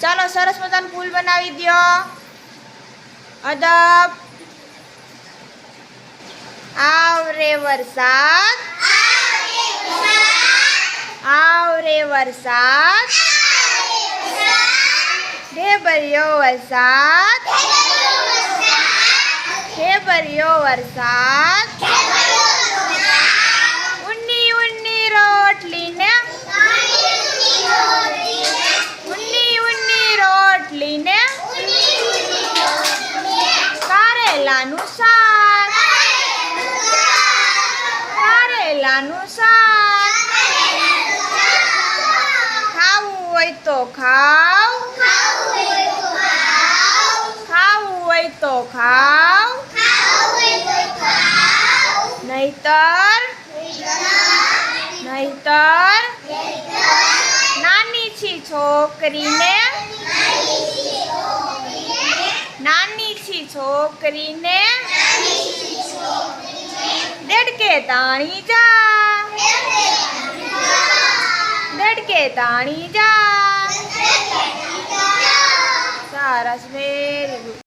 ચાલો સરસ મજાનું ફૂલ બનાવી દ્યો અદબ આવરે વરસાદ આવરે વરસાદ ઢેબરિયો વરસાદ ઢેબરિયો વરસાદ કારેલાનું શાક. કારેલાનું શાક. ખાવું હોય તો ખાવ. ખાવું હોય તો ખાવ. નહીતર નહીતર, નાની છી છોકરીને છોકરીને દેડકે તાણી જા દેડકે તાણી જા સરસ વેરી ગુડ